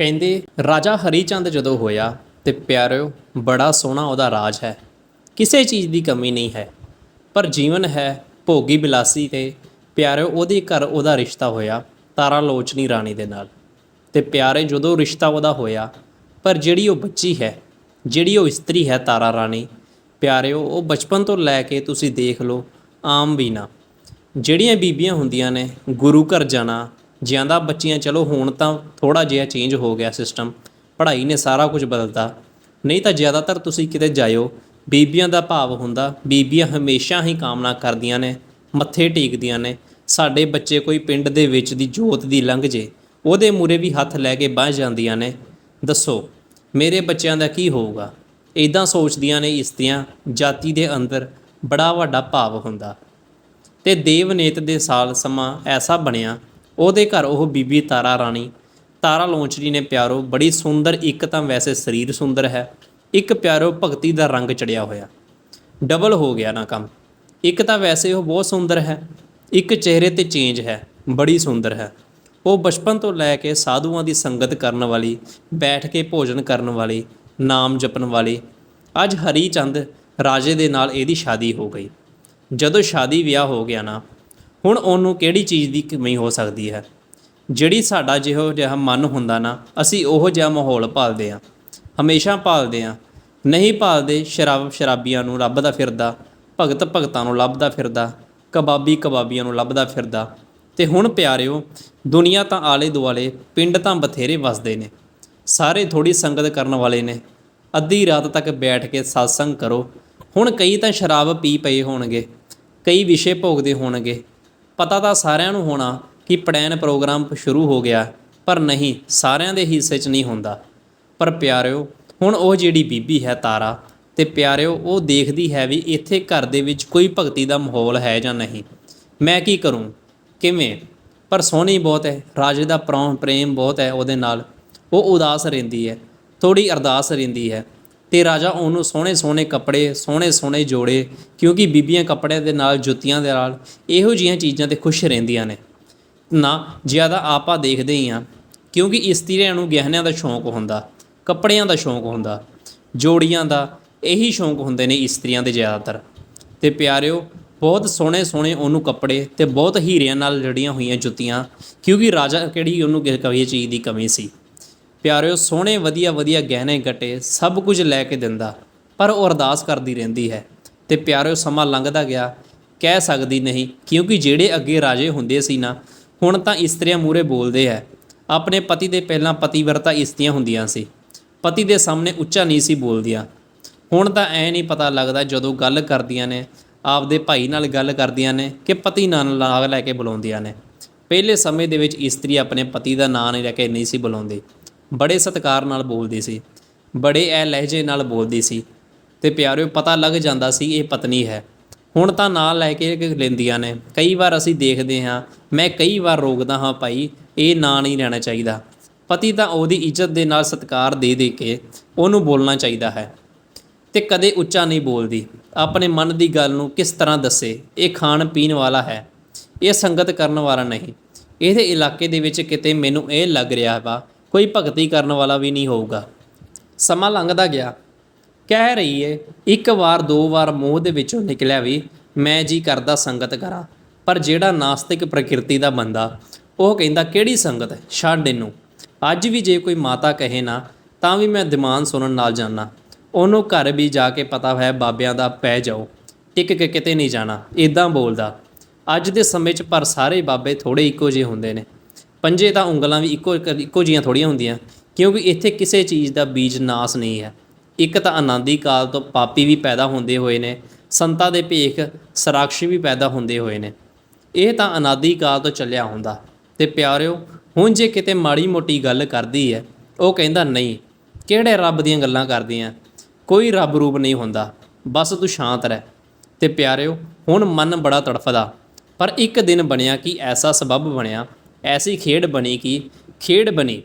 ਕਹਿੰਦੇ, ਰਾਜਾ ਹਰੀ ਚੰਦ ਜਦੋਂ ਹੋਇਆ ਤੇ ਪਿਆਰਿਓ, ਬੜਾ ਸੋਹਣਾ ਉਹਦਾ ਰਾਜ ਹੈ। ਕਿਸੇ ਚੀਜ਼ ਦੀ ਕਮੀ ਨਹੀਂ ਹੈ। ਪਰ ਜੀਵਨ ਹੈ ਭੋਗੀ ਬਿਲਾਸੀ ਤੇ। ਪਿਆਰਿਓ, ਉਹਦੇ ਘਰ ਉਹਦਾ ਰਿਸ਼ਤਾ ਹੋਇਆ ਤਾਰਾ ਲੋਚਨੀ ਰਾਣੀ ਦੇ ਨਾਲ। ਤੇ ਪਿਆਰੇ, ਜਦੋਂ ਰਿਸ਼ਤਾ ਉਹਦਾ ਹੋਇਆ, ਪਰ ਜਿਹੜੀ ਉਹ ਬੱਚੀ ਹੈ, ਜਿਹੜੀ ਉਹ ਇਸਤਰੀ ਹੈ ਤਾਰਾ ਰਾਣੀ, ਪਿਆਰਿਓ, ਉਹ ਬਚਪਨ ਤੋਂ ਲੈ ਕੇ ਤੁਸੀਂ ਦੇਖ ਲਓ, ਆਮ ਵੀ ਨਾ। ਜਿਹੜੀਆਂ ਬੀਬੀਆਂ ਹੁੰਦੀਆਂ ਨੇ, ਗੁਰੂ ਘਰ ਜਾਣਾ ਜ਼ਿਆਦਾ ਬੱਚੀਆਂ, ਚਲੋ ਹੁਣ ਤਾਂ ਥੋੜਾ ਜਿਹਾ ਚੇਂਜ ਹੋ ਗਿਆ ਸਿਸਟਮ ਪੜ੍ਹਾਈ ਨੇ ਸਾਰਾ ਕੁਝ ਬਦਲਤਾ। ਨਹੀਂ ਤਾਂ ਜ਼ਿਆਦਾਤਰ ਤੁਸੀਂ ਕਿਤੇ ਜਾਇਓ, ਬੀਬੀਆਂ ਦਾ ਭਾਵ ਹੁੰਦਾ, ਬੀਬੀਆਂ ਹਮੇਸ਼ਾ ਹੀ ਕਾਮਨਾ ਕਰਦੀਆਂ ਨੇ, ਮੱਥੇ ਟੇਕਦੀਆਂ ਨੇ, ਸਾਡੇ ਬੱਚੇ ਕੋਈ ਪਿੰਡ ਦੇ ਵਿੱਚ ਦੀ ਜੋਤ ਦੀ ਲੰਘ ਜੇ, ਉਹਦੇ ਮੂਰੇ ਵੀ ਹੱਥ ਲੈ ਕੇ ਬਾਹ ਜਾਂਦੀਆਂ ਨੇ। ਦੱਸੋ, ਮੇਰੇ ਬੱਚਿਆਂ ਦਾ ਕੀ ਹੋਊਗਾ? ਇਦਾਂ ਸੋਚਦੀਆਂ ਨੇ ਇਸਤਰੀਆਂ ਜਾਤੀ ਦੇ ਅੰਦਰ ਬੜਾ ਵੱਡਾ ਭਾਵ ਹੁੰਦਾ। ਤੇ ਦੇਵਨੇਤ ਦੇ ਸਾਲ ਸਮਾਂ ਐਸਾ ਬਣਿਆ ਉਹਦੇ ਘਰ ਉਹ ਬੀਬੀ ਤਾਰਾ ਰਾਣੀ, ਤਾਰਾ ਲੋਚਰੀ ਨੇ ਪਿਆਰੋ, ਬੜੀ ਸੁੰਦਰ ਇੱਕ ਤਾਂ ਵੈਸੇ ਸਰੀਰ ਸੁੰਦਰ ਹੈ, ਇੱਕ ਪਿਆਰੋ ਭਗਤੀ ਦਾ ਰੰਗ ਚੜਿਆ ਹੋਇਆ। ਡਬਲ ਹੋ ਗਿਆ ਨਾ ਕੰਮ। ਇੱਕ ਤਾਂ ਵੈਸੇ ਉਹ ਬਹੁਤ ਸੁੰਦਰ ਹੈ, ਇੱਕ ਚਿਹਰੇ ਤੇ ਚੇਂਜ ਹੈ, ਬੜੀ ਸੁੰਦਰ ਹੈ। ਉਹ ਬਚਪਨ ਤੋਂ ਲੈ ਕੇ ਸਾਧੂਆਂ ਦੀ ਸੰਗਤ ਕਰਨ ਵਾਲੀ, ਬੈਠ ਕੇ ਭੋਜਨ ਕਰਨ ਵਾਲੀ, ਨਾਮ ਜਪਣ ਵਾਲੀ, ਅੱਜ ਹਰੀ ਚੰਦ ਰਾਜੇ ਦੇ ਨਾਲ ਇਹਦੀ ਸ਼ਾਦੀ ਹੋ ਗਈ। ਜਦੋਂ ਸ਼ਾਦੀ ਵਿਆਹ ਹੋ ਗਿਆ ਨਾ ਹੁਣ ਉਹਨੂੰ ਕਿਹੜੀ ਚੀਜ਼ ਦੀ ਕਮੀ ਹੋ ਸਕਦੀ ਹੈ? ਜਿਹੜੀ ਸਾਡਾ ਜਿਹੋ ਜਿਹਾ ਮਨ ਹੁੰਦਾ ਨਾ, ਅਸੀਂ ਉਹੋ ਜਿਹਾ ਮਾਹੌਲ ਭਾਲਦੇ ਹਾਂ। ਹਮੇਸ਼ਾ ਭਾਲਦੇ ਹਾਂ। ਨਹੀਂ ਭਾਲਦੇ, ਸ਼ਰਾਬ ਸ਼ਰਾਬੀਆਂ ਨੂੰ ਲੱਭਦਾ ਫਿਰਦਾ, ਭਗਤ ਭਗਤਾਂ ਨੂੰ ਲੱਭਦਾ ਫਿਰਦਾ, ਕਬਾਬੀ ਕਬਾਬੀਆਂ ਨੂੰ ਲੱਭਦਾ ਫਿਰਦਾ। ਤੇ ਹੁਣ ਪਿਆਰਿਓ, ਦੁਨੀਆ ਤਾਂ ਆਲੇ ਦੁਆਲੇ ਪਿੰਡ ਤਾਂ ਬਥੇਰੇ ਵਸਦੇ ਨੇ। ਸਾਰੇ ਥੋੜੀ ਸੰਗਤ ਕਰਨ ਵਾਲੇ ਨੇ। ਅੱਧੀ ਰਾਤ ਤੱਕ ਬੈਠ ਕੇ satsang ਕਰੋ। ਹੁਣ ਕਈ ਤਾਂ ਸ਼ਰਾਬ ਪੀ ਪਏ ਹੋਣਗੇ, ਕਈ ਵਿਸ਼ੇ ਭੋਗਦੇ ਹੋਣਗੇ। ਪਤਾ ਤਾਂ ਸਾਰਿਆਂ ਨੂੰ ਹੋਣਾ ਕਿ ਪੜੈਨ ਪ੍ਰੋਗਰਾਮ ਸ਼ੁਰੂ ਹੋ ਗਿਆ, ਪਰ ਨਹੀਂ, ਸਾਰਿਆਂ ਦੇ ਹਿੱਸੇ 'ਚ ਨਹੀਂ ਹੁੰਦਾ। ਪਰ ਪਿਆਰਿਓ, ਹੁਣ ਉਹ ਜਿਹੜੀ ਬੀਬੀ ਹੈ ਤਾਰਾ, ਤੇ ਪਿਆਰਿਓ, ਉਹ ਦੇਖਦੀ ਹੈ ਵੀ ਇੱਥੇ ਘਰ ਦੇ ਵਿੱਚ ਕੋਈ ਭਗਤੀ ਦਾ ਮਾਹੌਲ ਹੈ ਜਾਂ ਨਹੀਂ। ਮੈਂ ਕੀ ਕਰੂੰ? ਕਿਵੇਂ? ਪਰ ਸੋਹਣੀ ਬਹੁਤ ਹੈ, ਰਾਜੇ ਦਾ ਪ੍ਰੌਣ ਪ੍ਰੇਮ ਬਹੁਤ ਹੈ ਉਹਦੇ ਨਾਲ। ਉਹ ਉਦਾਸ ਰਹਿੰਦੀ ਹੈ ਥੋੜੀ ਅਰਦਾਸ ਰਹਿੰਦੀ ਹੈ। ਤੇ ਰਾਜਾ ਉਹਨੂੰ ਸੋਹਣੇ ਸੋਹਣੇ ਕੱਪੜੇ, ਸੋਹਣੇ ਸੋਹਣੇ ਜੋੜੇ, ਕਿਉਂਕਿ ਬੀਬੀਆਂ ਕੱਪੜਿਆਂ ਦੇ ਨਾਲ, ਜੁੱਤੀਆਂ ਦੇ ਨਾਲ ਇਹੋ ਜਿਹੀਆਂ ਚੀਜ਼ਾਂ ਤੇ ਖੁਸ਼ ਰਹਿੰਦੀਆਂ ਨੇ। ਨਾ, ਜ਼ਿਆਦਾ ਆਪਾਂ ਦੇਖਦੇ ਹੀ ਆ ਕਿਉਂਕਿ ਇਸਤਰੀਆਂ ਨੂੰ ਗਹਿਣਿਆਂ ਦਾ ਸ਼ੌਂਕ ਹੁੰਦਾ, ਕੱਪੜਿਆਂ ਦਾ ਸ਼ੌਂਕ ਹੁੰਦਾ, ਜੋੜੀਆਂ ਦਾ ਇਹੀ ਸ਼ੌਂਕ ਹੁੰਦੇ ਨੇ ਇਸਤਰੀਆਂ ਦੇ ਜ਼ਿਆਦਾਤਰ। ਤੇ ਪਿਆਰਿਓ, ਬਹੁਤ ਸੋਹਣੇ ਸੋਹਣੇ ਉਹਨੂੰ ਕੱਪੜੇ ਤੇ ਬਹੁਤ ਹੀਰਿਆਂ ਨਾਲ ਜੜੀਆਂ ਹੋਈਆਂ ਜੁੱਤੀਆਂ, ਕਿਉਂਕਿ ਰਾਜਾ ਕਿਹੜੀ ਉਹਨੂੰ ਕਿਸੇ ਚੀਜ਼ ਦੀ ਕਮੀ ਸੀ? ਪਿਆਰਿਓ, ਸੋਹਣੇ, ਵਧੀਆ ਵਧੀਆ ਗਹਿਣੇ ਗੱਟੇ ਸਭ ਕੁਝ ਲੈ ਕੇ ਦਿੰਦਾ, ਪਰ ਉਹ ਅਰਦਾਸ ਕਰਦੀ ਰਹਿੰਦੀ ਹੈ। ਤੇ ਪਿਆਰਿਓ, ਸਮਾਂ ਲੰਘਦਾ ਗਿਆ। ਕਹਿ ਸਕਦੀ ਨਹੀਂ, ਕਿਉਂਕਿ ਜਿਹੜੇ ਅੱਗੇ ਰਾਜੇ ਹੁੰਦੇ ਸੀ ਨਾ, ਹੁਣ ਤਾਂ ਇਸਤਰੀਆਂ ਮੂਰੇ ਬੋਲਦੇ ਐ ਆਪਣੇ ਪਤੀ ਦੇ ਪਹਿਲਾਂ ਪਤੀਵਰਤਾ ਇਸਤਰੀਆਂ ਹੁੰਦੀਆਂ ਸੀ। ਪਤੀ ਦੇ ਸਾਹਮਣੇ ਉੱਚਾ ਨਹੀਂ ਸੀ ਬੋਲਦੀਆਂ। ਹੁਣ ਤਾਂ ਐ ਨਹੀਂ ਪਤਾ ਲੱਗਦਾ ਜਦੋਂ ਗੱਲ ਕਰਦੀਆਂ ਨੇ, ਆਪਦੇ ਭਾਈ ਨਾਲ ਗੱਲ ਕਰਦੀਆਂ ਨੇ ਕਿ ਪਤੀ ਨਾਲ ਲਾਗ ਲੈ ਕੇ ਬੁਲਾਉਂਦੀਆਂ ਨੇ। ਪਹਿਲੇ ਸਮੇਂ ਦੇ ਵਿੱਚ ਇਸਤਰੀ ਆਪਣੇ ਪਤੀ ਦਾ ਨਾਂ ਨਹੀਂ ਲੈ ਕੇ ਨਹੀਂ ਸੀ ਬੁਲਾਉਂਦੀ। ਬੜੇ ਸਤਿਕਾਰ ਨਾਲ ਬੋਲਦੀ ਸੀ, ਬੜੇ ਐ ਲਹਿਜੇ ਨਾਲ ਬੋਲਦੀ ਸੀ ਤੇ ਪਿਆਰਿਓ ਪਤਾ ਲੱਗ ਜਾਂਦਾ ਸੀ ਇਹ ਪਤਨੀ ਹੈ। ਹੁਣ ਤਾਂ ਨਾਂ ਲੈ ਕੇ ਲੈਂਦੀਆਂ ਨੇ, ਕਈ ਵਾਰ ਅਸੀਂ ਦੇਖਦੇ ਹਾਂ, ਮੈਂ ਕਈ ਵਾਰ ਰੋਕਦਾ ਹਾਂ ਭਾਈ, ਇਹ ਨਾਂ ਨਹੀਂ ਲੈਣਾ ਚਾਹੀਦਾ। ਪਤੀ ਤਾਂ ਉਹਦੀ ਇੱਜ਼ਤ ਦੇ ਨਾਲ ਸਤਿਕਾਰ ਦੇ ਦੇ ਕੇ ਉਹਨੂੰ ਬੋਲਣਾ ਚਾਹੀਦਾ ਹੈ ਤੇ ਕਦੇ ਉੱਚਾ ਨਹੀਂ ਬੋਲਦੀ। ਆਪਣੇ ਮਨ ਦੀ ਗੱਲ ਨੂੰ ਕਿਸ ਤਰ੍ਹਾਂ ਦੱਸੇ, ਇਹ ਖਾਣ ਪੀਣ ਵਾਲਾ ਹੈ, ਇਹ ਸੰਗਤ ਕਰਨ ਵਾਲਾ ਨਹੀਂ। ਇਹਦੇ ਇਲਾਕੇ ਦੇ ਵਿੱਚ ਕਿਤੇ ਮੈਨੂੰ ਇਹ ਲੱਗ ਰਿਹਾ ਵਾ ਕੋਈ ਭਗਤੀ ਕਰਨ ਵਾਲਾ ਵੀ ਨਹੀਂ ਹੋਊਗਾ। ਸਮਾਂ ਲੰਘਦਾ ਗਿਆ। ਕਹਿ ਰਹੀ ਏ, ਇੱਕ ਵਾਰ, ਦੋ ਵਾਰ ਮੂੰਹ ਦੇ ਵਿੱਚੋਂ ਨਿਕਲਿਆ ਵੀ ਮੈਂ ਜੀ ਕਰਦਾ ਸੰਗਤ ਕਰਾਂ, ਪਰ ਜਿਹੜਾ ਨਾਸਤਿਕ ਪ੍ਰਕਿਰਤੀ ਦਾ ਬੰਦਾ, ਉਹ ਕਹਿੰਦਾ, ਕਿਹੜੀ ਸੰਗਤ? ਛੱਡ ਇਹਨੂੰ। ਅੱਜ ਵੀ ਜੇ ਕੋਈ ਮਾਤਾ ਕਹੇ ਨਾ, ਤਾਂ ਵੀ ਮੈਂ ਦਿਮਾਨ ਸੁਣਨ ਨਾਲ ਜਾਣਾ ਉਹਨੂੰ ਘਰ ਵੀ ਜਾ ਕੇ ਪਤਾ ਹੈ, ਬਾਬਿਆਂ ਦਾ ਪੈ ਜਾਓ। ਟਿਕ ਕੇ ਕਿਤੇ ਨਹੀਂ ਜਾਣਾ। ਇਦਾਂ ਬੋਲਦਾ। ਅੱਜ ਦੇ ਸਮੇਂ 'ਚ ਪਰ ਸਾਰੇ ਬਾਬੇ ਥੋੜੇ ਇੱਕੋ ਜਿਹੇ ਹੁੰਦੇ ਨੇ। ਪੰਜੇ ਤਾਂ ਉਂਗਲਾਂ ਵੀ ਇੱਕੋ ਇੱਕੋ ਜੀਆਂ ਥੋੜੀਆਂ ਹੁੰਦੀਆਂ। ਕਿਉਂਕਿ ਇੱਥੇ ਕਿਸੇ ਚੀਜ਼ ਦਾ ਬੀਜ ਨਾਸ ਨਹੀਂ ਹੈ। ਇੱਕ ਤਾਂ ਆਨੰਦੀ ਕਾਲ ਤੋਂ ਪਾਪੀ ਵੀ ਪੈਦਾ ਹੁੰਦੇ ਹੋਏ ਨੇ, ਸੰਤਾਂ ਦੇ ਭੇਖ ਸਰਾਕਸ਼ੀ ਵੀ ਪੈਦਾ ਹੁੰਦੇ ਹੋਏ ਨੇ। ਇਹ ਤਾਂ ਅਨਾਦੀ ਕਾਲ ਤੋਂ ਚੱਲਿਆ ਹੁੰਦਾ। ਤੇ ਪਿਆਰਿਓ, ਹੁਣ ਜੇ ਕਿਤੇ ਮਾੜੀ ਮੋਟੀ ਗੱਲ ਕਰਦੀ ਹੈ, ਉਹ ਕਹਿੰਦਾ, ਨਹੀਂ, ਕਿਹੜੇ ਰੱਬ ਦੀਆਂ ਗੱਲਾਂ ਕਰਦੀਆਂ? ਕੋਈ ਰੱਬ ਰੂਪ ਨਹੀਂ ਹੁੰਦਾ। ਬਸ ਤੂੰ ਸ਼ਾਂਤ ਰਹਿ। ਤੇ ਪਿਆਰਿਓ, ਹੁਣ ਮਨ ਬੜਾ ਤੜਫਦਾ। ਪਰ ਇੱਕ ਦਿਨ ਬਣਿਆ ਕਿ ਐਸਾ ਸਬਬ ਬਣਿਆ ਐਸੀ ਖੇਡ ਬਣੀ ਕਿ ਖੇਡ ਬਣੀ।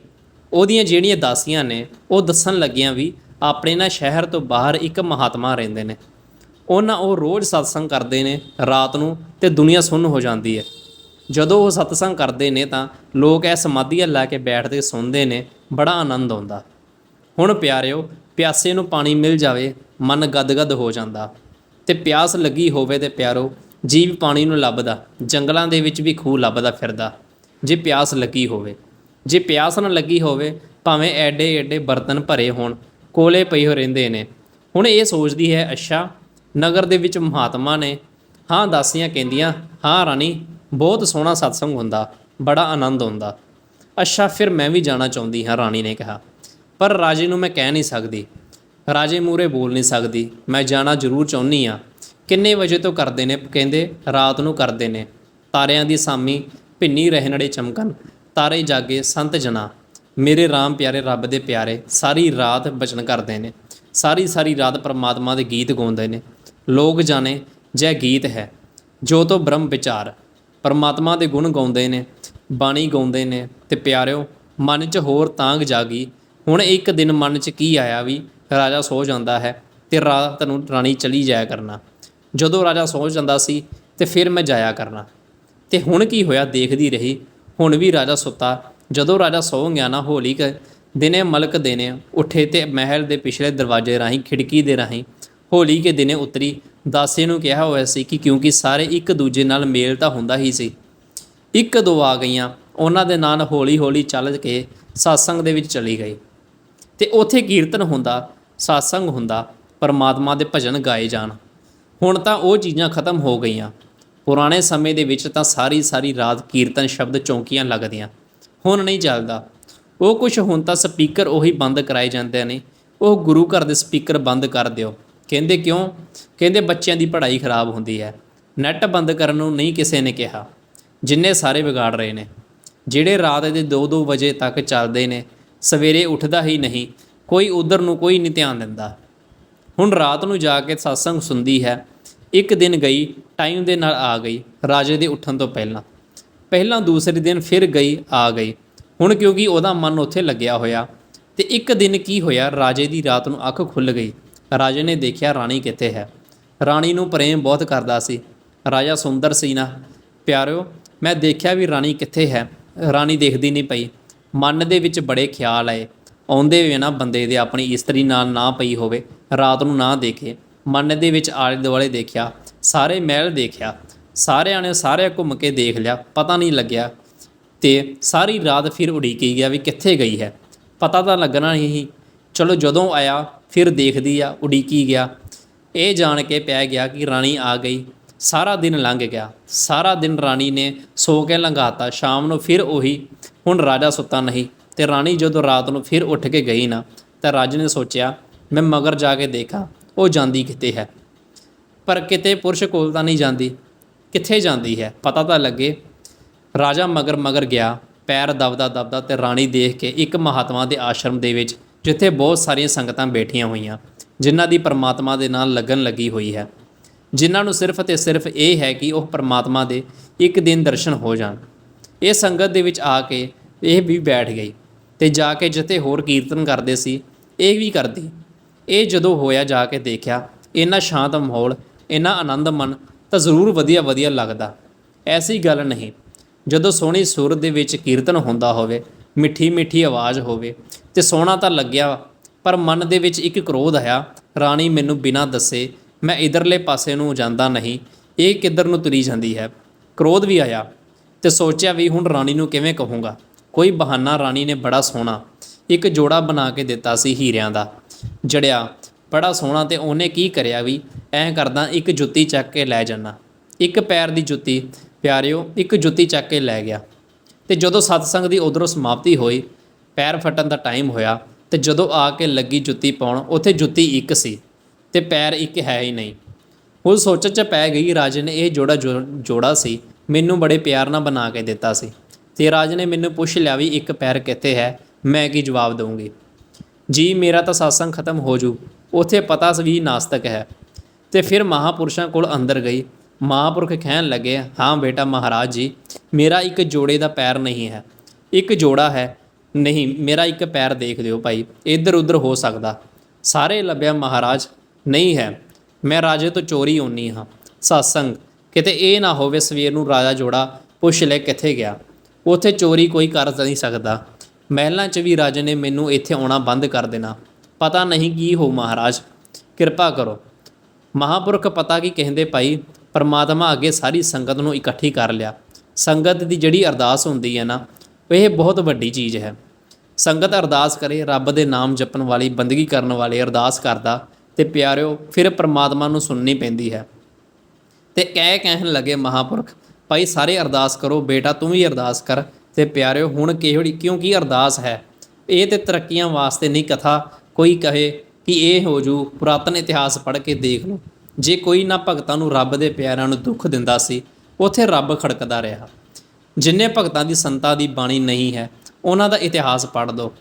ਉਹਦੀਆਂ ਜਿਹੜੀਆਂ ਦਾਸੀਆਂ ਨੇ, ਉਹ ਦੱਸਣ ਲੱਗੀਆਂ ਵੀ ਆਪਣੇ ਨਾ ਸ਼ਹਿਰ ਤੋਂ ਬਾਹਰ ਇੱਕ ਮਹਾਤਮਾ ਰਹਿੰਦੇ ਨੇ। ਉਹਨਾਂ ਉਹ ਰੋਜ਼ ਸਤਸੰਗ ਕਰਦੇ ਨੇ, ਰਾਤ ਨੂੰ ਤੇ ਦੁਨੀਆ ਸੁੰਨ ਹੋ ਜਾਂਦੀ ਹੈ। ਜਦੋਂ ਉਹ ਸਤਸੰਗ ਕਰਦੇ ਨੇ ਤਾਂ ਲੋਕ ਇਹ ਸਮਾਧੀਆਂ ਲਾ ਕੇ ਬੈਠਦੇ ਸੁਣਦੇ ਨੇ, ਬੜਾ ਆਨੰਦ ਆਉਂਦਾ। ਹੁਣ ਪਿਆਰਿਓ, ਪਿਆਸੇ ਨੂੰ ਪਾਣੀ ਮਿਲ ਜਾਵੇ, ਮਨ ਗਦਗਦ ਹੋ ਜਾਂਦਾ। ਤੇ ਪਿਆਸ ਲੱਗੀ ਹੋਵੇ ਤੇ ਪਿਆਰੋ, ਜੀਵ ਪਾਣੀ ਨੂੰ ਲੱਭਦਾ, ਜੰਗਲਾਂ ਦੇ ਵਿੱਚ ਵੀ ਖੂਹ ਲੱਭਦਾ ਫਿਰਦਾ। ਜੇ ਪਿਆਸ ਲੱਗੀ ਹੋਵੇ। ਜੇ ਪਿਆਸ ਨਾ ਲੱਗੀ ਹੋਵੇ, ਭਾਵੇਂ ਐਡੇ ਐਡੇ ਬਰਤਨ ਭਰੇ ਹੋਣ, ਕੋਲੇ ਪਈ ਹੋ ਰਹਿੰਦੇ ਨੇ। ਹੁਣ ਇਹ ਸੋਚਦੀ ਹੈ, ਅੱਛਾ, ਨਗਰ ਦੇ ਵਿੱਚ ਮਹਾਤਮਾ ਨੇ, ਹਾਂ, ਦਾਸੀਆਂ ਕਹਿੰਦੀਆਂ, ਹਾਂ, ਰਾਣੀ, ਬਹੁਤ ਸੋਹਣਾ ਸਤਸੰਗ ਹੁੰਦਾ, ਬੜਾ ਆਨੰਦ ਆਉਂਦਾ ਅੱਛਾ, ਫਿਰ ਮੈਂ ਵੀ ਜਾਣਾ ਚਾਹੁੰਦੀ ਹਾਂ, ਰਾਣੀ ਨੇ ਕਿਹਾ। ਪਰ ਰਾਜੇ ਨੂੰ ਮੈਂ ਕਹਿ ਨਹੀਂ ਸਕਦੀ। ਰਾਜੇ ਮੂਰੇ ਬੋਲ ਨਹੀਂ ਸਕਦੀ। ਮੈਂ ਜਾਣਾ ਜ਼ਰੂਰ ਚਾਹੁੰਦੀ ਆ ਕਿੰਨੇ ਵਜੇ ਤੋਂ ਕਰਦੇ ਨੇ, ਕਹਿੰਦੇ, ਰਾਤ ਨੂੰ ਕਰਦੇ ਨੇ। ਤਾਰਿਆਂ ਦੀ ਸਾਮੀ ਭਿੰਨੀ ਰਹਿਣੜੇ ਚਮਕਨ ਤਾਰੇ ਜਾਗੇ ਸੰਤ ਜਨਾ। ਮੇਰੇ RAM ਪਿਆਰੇ, ਰੱਬ ਦੇ ਪਿਆਰੇ, ਸਾਰੀ ਰਾਤ ਬਚਨ ਕਰਦੇ ਨੇ। ਸਾਰੀ ਸਾਰੀ ਰਾਤ ਪਰਮਾਤਮਾ ਦੇ ਗੀਤ ਗਾਉਂਦੇ ਨੇ। ਲੋਕ ਜਾਣੇ, ਜੈ ਗੀਤ ਹੈ, ਜੋ ਤੋਂ ਬ੍ਰਹਮ ਵਿਚਾਰ। ਪਰਮਾਤਮਾ ਦੇ ਗੁਣ ਗਾਉਂਦੇ ਨੇ, ਬਾਣੀ ਗਾਉਂਦੇ ਨੇ ਤੇ ਪਿਆਰਿਓ, ਮਨ 'ਚ ਹੋਰ ਤਾਂਗ ਜਾਗੀ। ਹੁਣ ਇੱਕ ਦਿਨ ਮਨ 'ਚ ਕੀ ਆਇਆ ਵੀ, ਰਾਜਾ ਸੋ ਜਾਂਦਾ ਹੈ ਤੇ ਰਾਤ ਨੂੰ ਰਾਣੀ ਚਲੀ ਜਾਇਆ ਕਰਨਾ। ਜਦੋਂ ਰਾਜਾ ਸੋ ਜਾਂਦਾ ਸੀ ਤੇ ਫਿਰ ਮੈਂ ਜਾਇਆ ਕਰਨਾ। ਤੇ ਹੁਣ ਕੀ ਹੋਇਆ ਦੇਖਦੀ ਰਹੀ। ਹੁਣ ਵੀ ਰਾਜਾ ਸੁੱਤਾ। ਜਦੋਂ ਰਾਜਾ ਸੌ ਗਿਆ ਨਾ ਹੋਲੀ ਕ ਦਿਨੇ ਮਲਕ ਦਿਨੇ ਉੱਠੇ ਤੇ ਮਹਿਲ ਦੇ ਪਿਛਲੇ ਦਰਵਾਜ਼ੇ ਰਾਹੀਂ, ਖਿੜਕੀ ਦੇ ਰਾਹੀਂ ਹੋਲੀ ਕੇ ਦਿਨੇ ਉਤਰੀ। ਦਾਸੇ ਨੂੰ ਕਿਹਾ ਹੋਇਆ ਸੀ ਕਿ ਕਿਉਂਕਿ ਸਾਰੇ ਇੱਕ ਦੂਜੇ ਨਾਲ ਮੇਲ ਤਾਂ ਹੁੰਦਾ ਹੀ ਸੀ। ਇੱਕ ਦੋ ਆ ਗਈਆਂ। ਉਹਨਾਂ ਦੇ ਨਾਲ ਹੌਲੀ ਹੌਲੀ ਚੱਲ ਕੇ satsang ਦੇ ਵਿੱਚ ਚਲੀ ਗਈ। ਤੇ ਉੱਥੇ ਕੀਰਤਨ ਹੁੰਦਾ satsang ਹੁੰਦਾ, ਪਰਮਾਤਮਾ ਦੇ ਭਜਨ ਗਾਏ ਜਾਣ। ਹੁਣ ਤਾਂ ਉਹ ਚੀਜ਼ਾਂ ਖਤਮ ਹੋ ਗਈਆਂ। ਪੁਰਾਣੇ ਸਮੇਂ ਦੇ ਵਿੱਚ ਤਾਂ ਸਾਰੀ ਸਾਰੀ ਰਾਤ ਕੀਰਤਨ ਸ਼ਬਦ ਚੌਂਕੀਆਂ ਲੱਗਦੀਆਂ। ਹੁਣ ਨਹੀਂ ਚੱਲਦਾ। ਉਹ ਕੁਝ ਹੁਣ ਤਾਂ ਸਪੀਕਰ ਉਹੀ ਬੰਦ ਕਰਾਏ ਜਾਂਦੇ ਨੇ। ਉਹ ਗੁਰੂ ਘਰ ਦੇ ਸਪੀਕਰ ਬੰਦ ਕਰ ਦਿਓ। ਕਹਿੰਦੇ ਕਿਉਂ? ਕਹਿੰਦੇ ਬੱਚਿਆਂ ਦੀ ਪੜ੍ਹਾਈ ਖਰਾਬ ਹੁੰਦੀ ਹੈ। ਨੈੱਟ ਬੰਦ ਕਰਨ ਨੂੰ ਨਹੀਂ ਕਿਸੇ ਨੇ ਕਿਹਾ। ਜਿੰਨੇ ਸਾਰੇ ਵਿਗਾੜ ਰਹੇ ਨੇ। ਜਿਹੜੇ ਰਾਤ ਦੇ 2-2 ਵਜੇ ਤੱਕ ਚੱਲਦੇ ਨੇ, ਸਵੇਰੇ ਉੱਠਦਾ ਹੀ ਨਹੀਂ। ਕੋਈ ਉਧਰ ਨੂੰ ਕੋਈ ਨਹੀਂ ਧਿਆਨ ਦਿੰਦਾ। ਹੁਣ ਰਾਤ ਨੂੰ ਜਾ ਕੇ satsang ਸੁਣਦੀ ਹੈ। ਇੱਕ ਦਿਨ ਗਈ, ਟਾਈਮ ਦੇ ਨਾਲ ਆ ਗਈ, ਰਾਜੇ ਦੇ ਉੱਠਣ ਤੋਂ ਪਹਿਲਾਂ। ਪਹਿਲਾਂ ਦੂਸਰੇ ਦਿਨ ਫਿਰ ਗਈ, ਆ ਗਈ। ਹੁਣ ਕਿਉਂਕਿ ਉਹਦਾ ਮਨ ਉੱਥੇ ਲੱਗਿਆ ਹੋਇਆ। ਤੇ ਇੱਕ ਦਿਨ ਕੀ ਹੋਇਆ, ਰਾਜੇ ਦੀ ਰਾਤ ਨੂੰ ਅੱਖ ਖੁੱਲ ਗਈ। ਰਾਜੇ ਨੇ ਦੇਖਿਆ ਰਾਣੀ ਕਿੱਥੇ ਹੈ। ਰਾਣੀ ਨੂੰ ਪ੍ਰੇਮ ਬਹੁਤ ਕਰਦਾ ਸੀ। ਰਾਜਾ ਸੁੰਦਰ ਸੀ ਨਾ। ਪਿਆਰਿਓ, ਮੈਂ ਦੇਖਿਆ ਵੀ ਰਾਣੀ ਕਿੱਥੇ ਹੈ। ਰਾਣੀ ਦੇਖਦੀ ਨਹੀਂ ਪਈ। ਮਨ ਦੇ ਵਿੱਚ ਬੜੇ ਖਿਆਲ ਆਏ। ਆਉਂਦੇ ਵੇ ਨਾ ਬੰਦੇ ਦੇ ਆਪਣੀ ਇਸਤਰੀ ਨਾਲ ਨਾ ਪਈ ਹੋਵੇ। ਰਾਤ ਨੂੰ ਨਾ ਦੇਖੇ। ਮਨ ਦੇ ਵਿੱਚ ਆਲੇ ਦੁਆਲੇ ਦੇਖਿਆ, ਸਾਰੇ ਮਹਿਲ ਦੇਖਿਆ, ਸਾਰਿਆਂ ਨੇ ਸਾਰੇ ਘੁੰਮ ਕੇ ਦੇਖ ਲਿਆ, ਪਤਾ ਨਹੀਂ ਲੱਗਿਆ। ਤੇ ਸਾਰੀ ਰਾਤ ਫਿਰ ਉਡੀਕੀ ਗਿਆ ਵੀ ਕਿੱਥੇ ਗਈ ਹੈ। ਪਤਾ ਤਾਂ ਲੱਗਣਾ ਨਹੀਂ ਸੀ। ਚਲੋ ਜਦੋਂ ਆਇਆ, ਫਿਰ ਦੇਖਦੀ ਆ, ਉਡੀਕੀ ਗਿਆ। ਇਹ ਜਾਣ ਕੇ ਪੈ ਗਿਆ ਕਿ ਰਾਣੀ ਆ ਗਈ। ਸਾਰਾ ਦਿਨ ਲੰਘ ਗਿਆ। ਸਾਰਾ ਦਿਨ ਰਾਣੀ ਨੇ ਸੋ ਕੇ ਲੰਘਾਤਾ। ਸ਼ਾਮ ਨੂੰ ਫਿਰ ਉਹੀ, ਹੁਣ ਰਾਜਾ ਸੁੱਤਾ ਨਹੀਂ। ਤੇ ਰਾਣੀ ਜਦੋਂ ਰਾਤ ਨੂੰ ਫਿਰ ਉੱਠ ਕੇ ਗਈ ਨਾ, ਤਾਂ ਰਾਜੇ ਨੇ ਸੋਚਿਆ, ਮੈਂ ਮਗਰ ਜਾ ਕੇ ਦੇਖਾਂ। ਉਹ ਜਾਂਦੀ ਕਿਤੇ ਹੈ। ਪਰ ਕਿਤੇ ਪੁਰਸ਼ ਕੋਲ ਤਾਂ ਨਹੀਂ ਜਾਂਦੀ। ਕਿੱਥੇ ਜਾਂਦੀ ਹੈ? ਪਤਾ ਤਾਂ ਲੱਗੇ। ਰਾਜਾ ਮਗਰ ਮਗਰ ਗਿਆ। ਪੈਰ ਦਬਦਾ ਦਬਦਾ ਤੇ ਰਾਣੀ ਦੇਖ ਕੇ ਇੱਕ ਮਹਾਤਮਾ ਦੇ ਆਸ਼ਰਮ ਦੇ ਵਿੱਚ, ਜਿੱਥੇ ਬਹੁਤ ਸਾਰੀਆਂ ਸੰਗਤਾਂ ਬੈਠੀਆਂ ਹੋਈਆਂ, ਜਿਨ੍ਹਾਂ ਦੀ ਪਰਮਾਤਮਾ ਦੇ ਨਾਲ ਲੱਗਣ ਲੱਗੀ ਹੋਈ ਹੈ। ਜਿਨ੍ਹਾਂ ਨੂੰ ਸਿਰਫ ਤੇ ਸਿਰਫ ਇਹ ਹੈ ਕਿ ਉਹ ਪਰਮਾਤਮਾ ਦੇ ਇੱਕ ਦਿਨ ਦਰਸ਼ਨ ਹੋ ਜਾਣ। ਇਹ ਸੰਗਤ ਦੇ ਵਿੱਚ ਆ ਕੇ ਇਹ ਵੀ ਬੈਠ ਗਈ ਤੇ ਜਾ ਕੇ ਜਿੱਥੇ ਹੋਰ ਕੀਰਤਨ ਕਰਦੇ ਸੀ, ਇਹ ਵੀ ਕਰਦੀ। ਇਹ ਜਦੋਂ ਹੋਇਆ ਜਾ ਕੇ ਦੇਖਿਆ, ਇੰਨਾ ਸ਼ਾਂਤ ਮਾਹੌਲ, ਇੰਨਾ ਆਨੰਦਮਨ ਤਾਂ ਜ਼ਰੂਰ ਵਧੀਆ ਵਧੀਆ ਲੱਗਦਾ। ਐਸੀ ਗੱਲ ਨਹੀਂ। ਜਦੋਂ ਸੋਹਣੀ ਸੁਰ ਦੇ ਵਿੱਚ ਕੀਰਤਨ ਹੁੰਦਾ ਹੋਵੇ, ਮਿੱਠੀ ਮਿੱਠੀ ਆਵਾਜ਼ ਹੋਵੇ ਤੇ ਸੋਹਣਾ ਤਾਂ ਲੱਗਿਆ, ਪਰ ਮਨ ਦੇ ਵਿੱਚ ਇੱਕ ਕ੍ਰੋਧ ਆਇਆ, ਰਾਣੀ, ਮੈਨੂੰ ਬਿਨਾਂ ਦੱਸੇ ਮੈਂ ਇਧਰਲੇ ਪਾਸੇ ਨੂੰ ਜਾਂਦਾ ਨਹੀਂ, ਇਹ ਕਿੱਧਰ ਨੂੰ ਤੁਰੀ ਜਾਂਦੀ ਹੈ? ਕ੍ਰੋਧ ਵੀ ਆਇਆ ਤੇ ਸੋਚਿਆ ਵੀ ਹੁਣ ਰਾਣੀ ਨੂੰ ਕਿਵੇਂ ਕਹੂੰਗਾ। ਕੋਈ ਬਹਾਨਾ ਰਾਣੀ ਨੇ ਬੜਾ ਸੋਹਣਾ, ਇੱਕ ਜੋੜਾ ਬਣਾ ਕੇ ਦਿੱਤਾ ਸੀ ਹੀਰਿਆਂ ਦਾ। ਜੜਿਆ, ਬੜਾ ਸੋਹਣਾ ਤੇ ਉਹਨੇ ਕੀ ਕਰਿਆ ਵੀ? ਐਂ ਕਰਦਾ ਇੱਕ ਜੁੱਤੀ ਚੱਕ ਕੇ ਲੈ ਜਾਣਾ ਇੱਕ ਪੈਰ ਦੀ ਜੁੱਤੀ, ਪਿਆਰਿਓ, ਇੱਕ ਜੁੱਤੀ ਚੱਕ ਕੇ ਲੈ ਗਿਆ। ਤੇ ਜਦੋਂ ਸਤਸੰਗ ਦੀ ਉਧਰੋਂ ਸਮਾਪਤੀ ਹੋਈ, ਪੈਰ ਫਟਣ ਦਾ ਟਾਈਮ ਹੋਇਆ ਤੇ ਜਦੋਂ ਆ ਕੇ ਲੱਗੀ ਜੁੱਤੀ ਪਾਉਣ, ਉੱਥੇ ਜੁੱਤੀ ਇੱਕ ਸੀ ਤੇ ਪੈਰ ਇੱਕ ਹੈ ਹੀ ਨਹੀਂ। ਉਹ ਸੋਚਣ ਚ ਪੈ ਗਈ, ਰਾਜੇ ਨੇ ਇਹ ਜੋੜਾ ਜੋ- ਜੋੜਾ ਸੀ, ਮੈਨੂੰ ਬੜੇ ਪਿਆਰ ਨਾਲ ਬਣਾ ਕੇ ਦਿੱਤਾ ਸੀ। ਤੇ ਰਾਜੇ ਨੇ ਮੈਨੂੰ ਪੁੱਛ ਲਿਆ ਵੀ ਇੱਕ ਪੈਰ ਕਿੱਥੇ ਹੈ? ਮੈਂ ਕੀ ਜਵਾਬ ਦਵਾਂਗੀ ਜੀ ਮੇਰਾ ਤਾਂ satsang ਖਤਮ ਹੋ ਜੂ। ਉਥੇ ਪਤਾ ਵੀ ਨਾਸਤਕ ਹੈ। ਤੇ ਫਿਰ ਮਹਾਪੁਰਸ਼ਾਂ ਕੋਲ ਅੰਦਰ ਗਈ। ਮਹਾਪੁਰਖ ਕਹਿਣ ਲੱਗੇ, ਹਾਂ ਬੇਟਾ ਮਹਾਰਾਜ ਜੀ, ਮੇਰਾ ਇੱਕ ਜੋੜੇ ਦਾ ਪੈਰ ਨਹੀਂ ਹੈ। ਇੱਕ ਜੋੜਾ ਹੈ। ਨਹੀਂ, ਮੇਰਾ ਇੱਕ ਪੈਰ ਦੇਖ ਦਿਓ ਭਾਈ। ਇੱਧਰ ਉੱਧਰ ਹੋ ਸਕਦਾ। ਸਾਰੇ ਲੱਭਿਆ ਮਹਾਰਾਜ, ਨਹੀਂ ਹੈ। ਮੈਂ ਰਾਜੇ ਤੋਂ ਚੋਰੀ ਹੋਣੀ ਹਾਂ। satsang ਕਿਤੇ ਇਹ ਨਾ ਹੋਵੇ ਸਵੇਰ ਨੂੰ ਰਾਜਾ ਜੋੜਾ ਪੁੱਛ ਲੈ ਕਿੱਥੇ ਗਿਆ। ਉਥੇ ਚੋਰੀ ਕੋਈ ਕਰ ਨਹੀਂ ਸਕਦਾ। ਮਹਿਲਾਂ 'ਚ ਵੀ ਰਾਜੇ ਨੇ ਮੈਨੂੰ ਇੱਥੇ ਆਉਣਾ ਬੰਦ ਕਰ ਦੇਣਾ। ਪਤਾ ਨਹੀਂ ਕੀ ਹੋ ਮਹਾਰਾਜ। ਕਿਰਪਾ ਕਰੋ। ਮਹਾਪੁਰਖ ਪਤਾ ਕੀ ਕਹਿੰਦੇ ਭਾਈ, ਪਰਮਾਤਮਾ ਅੱਗੇ ਸਾਰੀ ਸੰਗਤ ਨੂੰ ਇਕੱਠੀ ਕਰ ਲਿਆ। ਸੰਗਤ ਦੀ ਜਿਹੜੀ ਅਰਦਾਸ ਹੁੰਦੀ ਹੈ ਨਾ ਇਹ ਬਹੁਤ ਵੱਡੀ ਚੀਜ਼ ਹੈ। ਸੰਗਤ ਅਰਦਾਸ ਕਰੇ, ਰੱਬ ਦੇ ਨਾਮ ਜਪਣ ਵਾਲੀ, ਬੰਦਗੀ ਕਰਨ ਵਾਲੇ ਅਰਦਾਸ ਕਰਦਾ ਤੇ ਪਿਆਰਿਓ, ਫਿਰ ਪਰਮਾਤਮਾ ਨੂੰ ਸੁਣਨੀ ਪੈਂਦੀ ਹੈ। ਤੇ ਕਹਿ ਕਹਿਣ ਲੱਗੇ ਮਹਾਪੁਰਖ, ਭਾਈ ਸਾਰੇ ਅਰਦਾਸ ਕਰੋ, ਬੇਟਾ ਤੂੰ ਵੀ ਅਰਦਾਸ ਕਰ। ਤੇ ਪਿਆਰਿਓ, ਹੁਣ ਕਿਹੜੀ ਕਿਉਂਕਿ ਅਰਦਾਸ ਹੈ? ਇਹ ਤੇ ਤਰੱਕੀਆਂ ਵਾਸਤੇ ਨਹੀਂ ਕਥਾ। ਕੋਈ ਕਹੇ ਕਿ ਇਹ ਹੋ ਜੂ, ਪੁਰਾਤਨ ਇਤਿਹਾਸ ਪੜ੍ਹ ਕੇ ਦੇਖ ਲਓ। ਜੇ ਕੋਈ ਨਾ ਭਗਤਾਂ ਨੂੰ ਰੱਬ ਦੇ ਪਿਆਰਿਆਂ ਨੂੰ ਦੁੱਖ ਦਿੰਦਾ ਸੀ, ਉੱਥੇ ਰੱਬ ਖੜਕਦਾ ਰਿਹਾ। ਜਿੰਨੇ ਭਗਤਾਂ ਦੀ ਸੰਤਾਂ ਦੀ ਬਾਣੀ ਨਹੀਂ ਹੈ, ਉਹਨਾਂ ਦਾ ਇਤਿਹਾਸ ਪੜ੍ਹ ਲਓ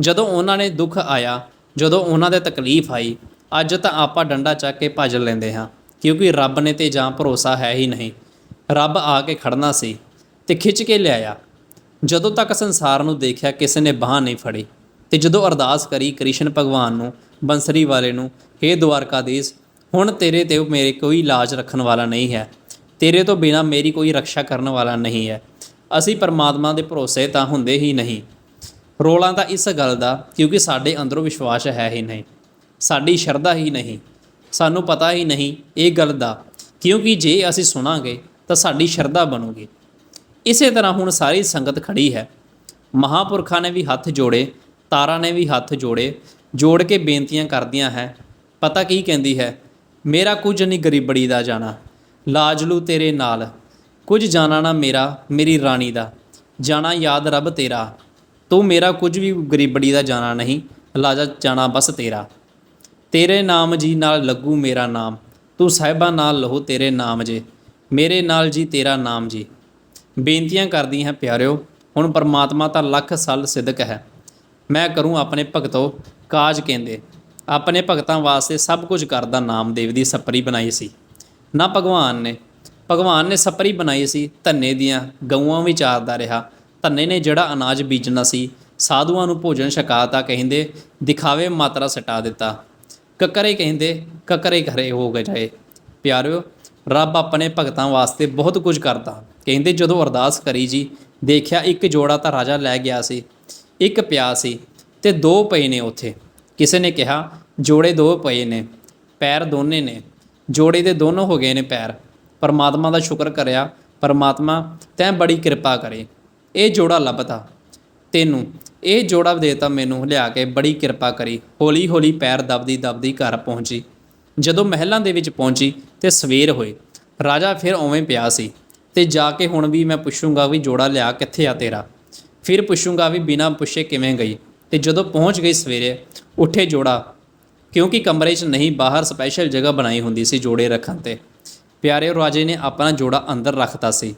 ਜਦੋਂ ਉਹਨਾਂ ਨੇ ਦੁੱਖ ਆਇਆ, ਜਦੋਂ ਉਹਨਾਂ ਦੇ ਤਕਲੀਫ ਆਈ, ਅੱਜ ਤਾਂ ਆਪਾਂ ਡੰਡਾ ਚੱਕ ਕੇ ਭੱਜ ਲੈਂਦੇ ਹਾਂ, ਕਿਉਂਕਿ ਰੱਬ ਨੇ ਤੇ ਜਾਂ ਭਰੋਸਾ ਹੈ ਹੀ ਨਹੀਂ। ਰੱਬ ਆ ਕੇ ਖੜਨਾ ਸੀ ਤੇ ਖਿੱਚ ਕੇ ਲਿਆਇਆ ਜਦੋਂ ਤੱਕ ਸੰਸਾਰ ਨੂੰ ਦੇਖਿਆ ਕਿਸੇ ਨੇ ਬਾਹ ਨਹੀਂ ਫੜੀ ਤੇ ਜਦੋਂ ਅਰਦਾਸ ਕਰੀ ਕ੍ਰਿਸ਼ਨ ਭਗਵਾਨ ਨੂੰ, ਬੰਸਰੀ ਵਾਲੇ ਨੂੰ हे ਦਵਾਰਕਾਦੀਸ ਹੁਣ ਤੇਰੇ ਤੇ ਮੇਰੇ ਕੋਈ ਇਲਾਜ ਰੱਖਣ ਵਾਲਾ ਨਹੀਂ ਹੈ। ਤੇਰੇ ਤੋਂ ਬਿਨਾ ਮੇਰੀ ਕੋਈ ਰੱਖਿਆ ਕਰਨ ਵਾਲਾ ਨਹੀਂ ਹੈ। ਅਸੀਂ ਪਰਮਾਤਮਾ ਦੇ ਭਰੋਸੇ ਤਾਂ ਹੁੰਦੇ ਹੀ ਨਹੀਂ। ਰੋਲਾਂ ਤਾਂ ਇਸ ਗੱਲ ਦਾ, ਕਿਉਂਕਿ ਸਾਡੇ ਅੰਦਰੋਂ ਵਿਸ਼ਵਾਸ ਹੈ ਹੀ ਨਹੀਂ। ਸਾਡੀ ਸ਼ਰਧਾ ਹੀ ਨਹੀਂ। ਸਾਨੂੰ ਪਤਾ ਹੀ ਨਹੀਂ ਇਹ ਗੱਲ ਦਾ। ਕਿਉਂਕਿ ਜੇ ਅਸੀਂ ਸੁਣਾਂਗੇ ਤਾਂ ਸਾਡੀ ਸ਼ਰਧਾ ਬਣੂਗੀ। ਇਸੇ ਤਰ੍ਹਾਂ ਹੁਣ ਸਾਰੀ ਸੰਗਤ ਖੜੀ ਹੈ। ਮਹਾਪੁਰਖਾਂ ਨੇ ਵੀ ਹੱਥ ਜੋੜੇ, ਤਾਰਾ ਨੇ ਵੀ ਹੱਥ ਜੋੜੇ, ਜੋੜ ਕੇ ਬੇਨਤੀਆਂ ਕਰਦੀਆਂ ਹੈ। ਪਤਾ ਕੀ ਕਹਿੰਦੀ ਹੈ? ਮੇਰਾ ਕੁਝ ਨਹੀਂ ਗਰੀਬੜੀ ਦਾ ਜਾਣਾ। ਲਾਜਲੂ ਤੇਰੇ ਨਾਲ। ਕੁਝ ਜਾਣਾ ਨਾ ਮੇਰਾ, ਮੇਰੀ ਰਾਣੀ ਦਾ। ਜਾਣਾ ਯਾਦ ਰੱਬ ਤੇਰਾ। ਤੂੰ ਮੇਰਾ ਕੁਝ ਵੀ ਗਰੀਬੜੀ ਦਾ ਜਾਣਾ ਨਹੀਂ। ਲਾਜਾ ਜਾਣਾ ਬਸ ਤੇਰਾ। ਤੇਰੇ ਨਾਮ ਜੀ ਨਾਲ ਲੱਗੂ ਮੇਰਾ ਨਾਮ। ਤੂੰ ਸਾਹਿਬਾਂ ਨਾਲ ਲਹੋ ਤੇਰੇ ਨਾਮ ਜੇ। ਮੇਰੇ ਨਾਲ ਜੀ ਤੇਰਾ ਨਾਮ ਜੀ। ਬੇਨਤੀਆਂ ਕਰਦੀ ਹਾਂ ਪਿਆਰਿਓ, ਹੁਣ ਪਰਮਾਤਮਾ ਤਾਂ ਲੱਖ ਸਾਲ ਸਿੱਧਕ ਹੈ। ਮੈਂ ਕਰੂੰ ਆਪਣੇ ਭਗਤੋ ਕਾਜ ਕਹਿੰਦੇ ਆਪਣੇ ਭਗਤਾਂ ਵਾਸਤੇ ਸਭ ਕੁਝ ਕਰਦਾ ਨਾਮਦੇਵ ਦੀ ਸੱਪਰੀ ਬਣਾਈ ਸੀ। ਨਾ ਭਗਵਾਨ ਨੇ। ਭਗਵਾਨ ਨੇ ਸੱਪਰੀ ਬਣਾਈ ਸੀ, ਧੰਨੇ ਦੀਆਂ ਗਊਆਂ ਵੀ ਚਾਰਦਾ ਰਿਹਾ। ਧੰਨੇ ਨੇ ਜਿਹੜਾ ਅਨਾਜ ਬੀਜਣਾ ਸੀ, ਸਾਧੂਆਂ ਨੂੰ ਭੋਜਨ ਛਕਾਤਾ ਕਹਿੰਦੇ, ਦਿਖਾਵੇ ਮਾਤਰਾ ਸਟਾ ਦਿੱਤਾ। ਕਕਰੇ ਕਹਿੰਦੇ, ਕਕਰੇ ਘਰੇ ਹੋ ਗਏ ਜਾਏ। ਪਿਆਰਿਓ, ਰੱਬ ਆਪਣੇ ਭਗਤਾਂ ਵਾਸਤੇ ਬਹੁਤ ਕੁਝ ਕਰਦਾ। ਕਹਿੰਦੇ ਜਦੋਂ ਅਰਦਾਸ ਕਰੀ ਜੀ, ਦੇਖਿਆ ਇੱਕ ਜੋੜਾ ਤਾਂ ਰਾਜਾ ਲੈ ਗਿਆ ਸੀ, ਇੱਕ ਪਿਆ ਸੀ ਤੇ ਦੋ ਪਏ ਨੇ ਉੱਥੇ। ਕਿਸੇ ਨੇ ਕਿਹਾ, ਜੋੜੇ ਦੋ ਪਏ ਨੇ, ਪੈਰ ਦੋਨੇ ਨੇ। ਜੋੜੇ ਦੇ ਦੋਨੋਂ ਹੋ ਗਏ ਨੇ ਪੈਰ। ਪਰਮਾਤਮਾ ਦਾ ਸ਼ੁਕਰ ਕਰਿਆ, ਪਰਮਾਤਮਾ ਤੈਂ ਬੜੀ ਕਿਰਪਾ ਕਰੇ। ਇਹ ਜੋੜਾ ਲੱਭਤਾ। ਤੈਨੂੰ, ਇਹ ਜੋੜਾ ਦੇਤਾ ਮੈਨੂੰ ਲਿਆ ਕੇ ਬੜੀ ਕਿਰਪਾ ਕਰੀ। ਹੌਲੀ ਹੌਲੀ ਪੈਰ ਦਬਦੀ ਦਬਦੀ ਘਰ ਪਹੁੰਚੀ। ਜਦੋਂ ਮਹਿਲਾਂ ਦੇ ਵਿੱਚ ਪਹੁੰਚੀ ਤੇ ਸਵੇਰ ਹੋਈ, ਰਾਜਾ ਫਿਰ ਉਵੇਂ ਪਿਆ ਸੀ। ਤੇ ਜਾ ਕੇ ਹੁਣ ਵੀ ਮੈਂ ਪੁੱਛੂੰਗਾ ਵੀ ਜੋੜਾ ਲਿਆ ਕਿੱਥੇ ਆ ਤੇਰਾ? ਫਿਰ ਪੁੱਛੂੰਗਾ ਵੀ ਬਿਨਾਂ ਪੁੱਛੇ ਕਿਵੇਂ ਗਈ? ਤੇ ਜਦੋਂ ਪਹੁੰਚ ਗਈ ਸਵੇਰੇ, ਉੱਠੇ ਜੋੜਾ, ਕਿਉਂਕਿ ਕਮਰੇ 'ਚ ਨਹੀਂ, ਬਾਹਰ ਸਪੈਸ਼ਲ ਜਗ੍ਹਾ ਬਣਾਈ ਹੁੰਦੀ ਸੀ ਜੋੜੇ ਰੱਖਣ ਤੇ। ਪਿਆਰੇ ਰਾਜੇ ਨੇ ਆਪਣਾ ਜੋੜਾ ਅੰਦਰ ਰੱਖਤਾ ਸੀ।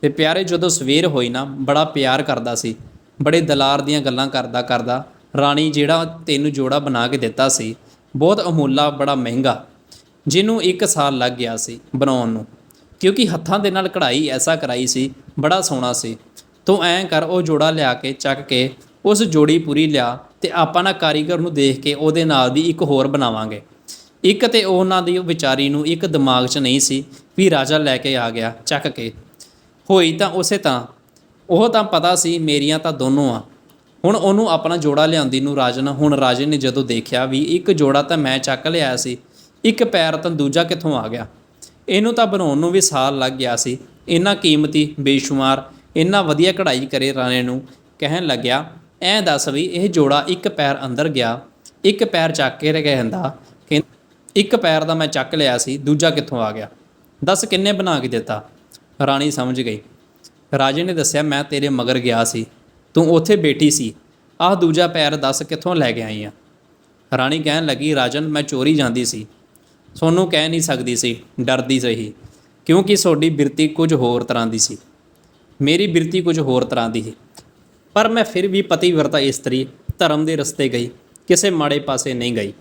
ਤੇ ਪਿਆਰੇ ਜਦੋਂ ਸਵੇਰ ਹੋਈ ਨਾ, ਬੜਾ ਪਿਆਰ ਕਰਦਾ ਸੀ। ਬੜੇ ਦਲਾਰ ਦੀਆਂ ਗੱਲਾਂ ਕਰਦਾ ਕਰਦਾ, ਰਾਣੀ ਜਿਹੜਾ ਤੈਨੂੰ ਜੋੜਾ ਬਣਾ ਕੇ ਦਿੱਤਾ ਸੀ, ਬਹੁਤ ਅਮੁੱਲਾ, ਬੜਾ ਮਹਿੰਗਾ, ਜਿਹਨੂੰ 1 ਸਾਲ ਲੱਗ ਗਿਆ ਸੀ ਬਣਾਉਣ ਨੂੰ। ਕਿਉਂਕਿ ਹੱਥਾਂ ਦੇ ਨਾਲ ਕਢਾਈ ਐਸਾ ਕਰਾਈ ਸੀ, ਬੜਾ ਸੋਹਣਾ ਸੀ। ਤੂੰ ਐਂ ਕਰ, ਉਹ ਜੋੜਾ ਲਿਆ ਕੇ ਚੱਕ ਕੇ ਉਸ ਜੋੜੀ ਪੂਰੀ ਲਿਆ ਤੇ ਆਪਾਂ ਨਾ ਕਾਰੀਗਰ ਨੂੰ ਦੇਖ ਕੇ ਉਹਦੇ ਨਾਲ ਦੀ ਇੱਕ ਹੋਰ ਬਣਾਵਾਂਗੇ। ਇੱਕ ਤੇ ਉਹਨਾਂ ਦੀ ਵਿਚਾਰੀ ਨੂੰ ਇੱਕ ਦਿਮਾਗ 'ਚ ਨਹੀਂ ਸੀ ਵੀ ਰਾਜਾ ਲੈ ਕੇ ਆ ਗਿਆ ਚੱਕ ਕੇ। ਹੋਈ ਤਾਂ ਉਸੇ ਤਾਂ। ਉਹ ਤਾਂ ਪਤਾ ਸੀ ਮੇਰੀਆਂ ਤਾਂ ਦੋਨੋਂ ਆ। ਹੁਣ ਉਹਨੂੰ ਆਪਣਾ ਜੋੜਾ ਲਿਆਂਦੀ ਨੂੰ ਰਾਜਨ, ਹੁਣ ਰਾਜੇ ਨੇ ਜਦੋਂ ਦੇਖਿਆ ਵੀ ਇੱਕ ਜੋੜਾ ਤਾਂ ਮੈਂ ਚੱਕ ਲਿਆ ਸੀ, ਇੱਕ ਪੈਰ ਤਾਂ ਦੂਜਾ ਕਿੱਥੋਂ ਆ ਗਿਆ? ਇਹਨੂੰ ਤਾਂ ਬਣਾਉਣ ਨੂੰ ਵੀ ਸਾਲ ਲੱਗ ਗਿਆ ਸੀ। ਇੰਨਾ ਕੀਮਤੀ, ਬੇਸ਼ੁਮਾਰ, ਇੰਨਾ ਵਧੀਆ ਕਢਾਈ ਕਰੇ ਰਾਣੇ ਨੂੰ ਕਹਿਣ ਲੱਗਿਆ, ਐਂ ਦੱਸ ਵੀ, ਇਹ ਜੋੜਾ ਇੱਕ ਪੈਰ ਅੰਦਰ ਗਿਆ, ਇੱਕ ਪੈਰ ਚੱਕ ਕੇ ਰਹਿ ਜਾਂਦਾ ਇੱਕ ਪੈਰ ਦਾ ਮੈਂ ਚੱਕ ਲਿਆ ਸੀ, ਦੂਜਾ ਕਿੱਥੋਂ ਆ ਗਿਆ? ਦੱਸ ਕਿੰਨੇ ਬਣਾ ਕੇ ਦਿੱਤਾ? ਰਾਣੀ ਸਮਝ ਗਈ। ਰਾਜੇ ਨੇ ਦੱਸਿਆ, ਮੈਂ ਤੇਰੇ ਮਗਰ ਗਿਆ ਸੀ। ਤੂੰ ਉੱਥੇ ਬੈਠੀ ਸੀ। ਆਹ ਦੂਜਾ ਪੈਰ ਦੱਸ ਕਿੱਥੋਂ ਲੈ ਕੇ ਆਈ ਆ? ਰਾਣੀ ਕਹਿਣ ਲੱਗੀ, ਰਾਜਨ, ਮੈਂ ਚੋਰੀ ਜਾਂਦੀ ਸੀ। ਸੋਨੂੰ ਕਹਿ ਨਹੀਂ ਸਕਦੀ ਸੀ, ਡਰਦੀ ਸਹੀ, ਕਿਉਂਕਿ ਤੁਹਾਡੀ ਬਿਰਤੀ ਕੁਝ ਹੋਰ ਤਰ੍ਹਾਂ ਦੀ ਸੀ। ਮੇਰੀ ਬਿਰਤੀ ਕੁਝ ਹੋਰ ਤਰ੍ਹਾਂ ਦੀ ਸੀ। ਪਰ ਮੈਂ ਫਿਰ ਵੀ ਪਤੀਵਰਤਾ ਇਸਤਰੀ ਧਰਮ ਦੇ ਰਸਤੇ ਗਈ, ਕਿਸੇ ਮਾੜੇ ਪਾਸੇ ਨਹੀਂ ਗਈ।